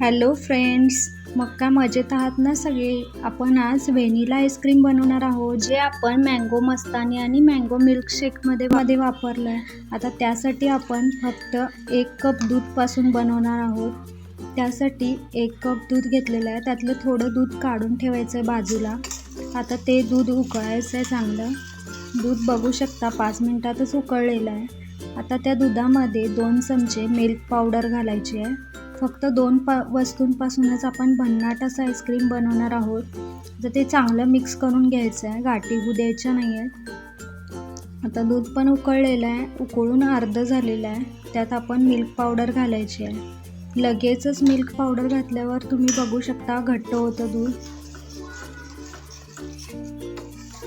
Hello friends मग का मजेत आहात ना सगळे? आपण आज व्हेनिला आईस्क्रीम बनवणार आहोत जे आपण मँगो मस्तानी आणि मँगो मिल्कशेकमध्ये मध्ये वापरलं आहे आता त्यासाठी आपण फक्त एक कप दूधपासून बनवणार आहोत. त्यासाठी एक कप दूध घेतलेलं आहे. त्यातलं थोडं दूध काढून ठेवायचं आहे बाजूला. आता ते दूध उकळायचं आहे चांगलं. दूध बघू शकता पाच मिनटातच उकळलेलं आहे. आता त्या दुधामध्ये दोन चमचे मिल्क पावडर घालायची आहे. फक्त दोन पा वस्तूंपासूनच आपण भन्नाट असं आईस्क्रीम बनवणार आहोत. तर ते चांगलं मिक्स करून घ्यायचं आहे गाठी होऊ द्यायच्या नाही आहेत. आता दूध पण उकळलेलं आहे उकळून अर्धं झालेलं आहे. त्यात आपण मिल्क पावडर घालायची आहे. लगेचच मिल्क पावडर घातल्यावर तुम्ही बघू शकता घट्ट होतं दूध.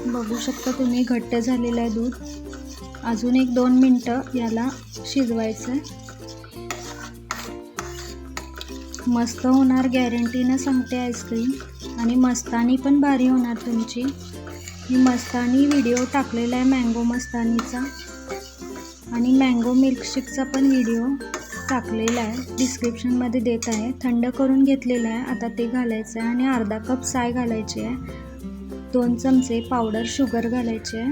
बघू शकता तुम्ही घट्ट झालेलं आहे दूध. अजून एक दोन मिनटं याला शिजवायचं आहे. मस्त होणार गॅरंटीनं सांगते आईस्क्रीम आणि मस्तानी पण भारी होणार तुमची. मी मस्तानी व्हिडिओ टाकलेला आहे मँगो मस्तानीचा. आणि मँगो मिल्कशेकचा पण व्हिडिओ टाकलेला आहे. डिस्क्रिप्शनमध्ये देत आहे. थंड करून घेतलेला आहे. आता ते घालायचं आहे आणि अर्धा कप साय घालायची आहे. दोन चमचे पावडर शुगर घालायचे आहे.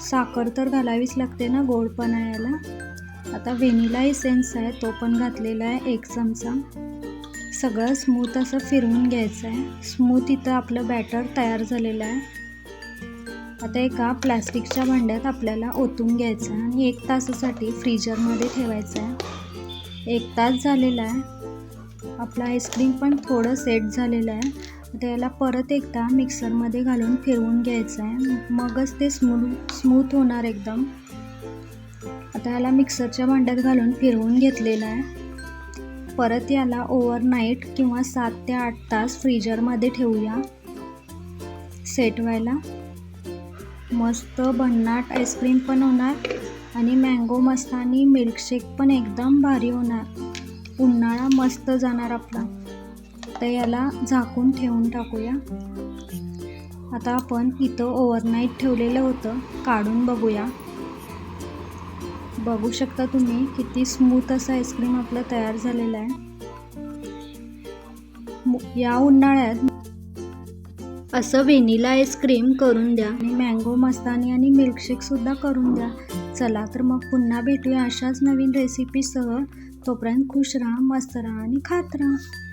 साखर तर घालावीच लागते ना गोडपणा याला. आता व्हेनिला एसेन्स आहे तो पण घातलेला आहे एक चमचा. सगळं स्मूथ असं फिरवून घ्यायचं आहे. स्मूथ इथं आपलं बॅटर तयार झालेलं आहे. आता एका प्लॅस्टिकच्या भांड्यात आपल्याला ओतून घ्यायचं आहे आणि एक तासासाठी फ्रीजरमध्ये ठेवायचं आहे. एक तास झालेला आहे. आपलं आईस्क्रीम पण थोडं सेट झालेलं आहे. आता याला परत एकदा मिक्सरमध्ये घालून फिरवून घ्यायचं आहे. मगच ते स्मूथ स्मूथ होणार एकदम. आता याला मिक्सरच्या भांड्यात घालून फिरवून घेतलेलं आहे. परत याला ओव्हरनाईट किंवा सात ते आठ तास फ्रीजरमध्ये ठेवूया. सेट व्हायला. मस्त भन्नाट आईस्क्रीम पण होणार आणि मँगो मस्तानी मिल्कशेक पण एकदम भारी होणार. उन्हाळा मस्त जाणार आपला. तर याला झाकून ठेवून टाकूया. आता आपण इथं ओव्हरनाईट ठेवलेलं होतं काढून बघूया. बघू शकता तुम्ही किती स्मूथ असं आईस्क्रीम आपलं तयार झालेलं आहे. या उन्हाळ्यात असं व्हेनिला आईस्क्रीम करून द्या आणि मँगो मस्तानी आणि मिल्कशेकसुद्धा करून द्या. चला तर मग पुन्हा भेटूया अशाच नवीन रेसिपीसह तोपर्यंत खुश राहा मस्त राहा आणि खात राहा.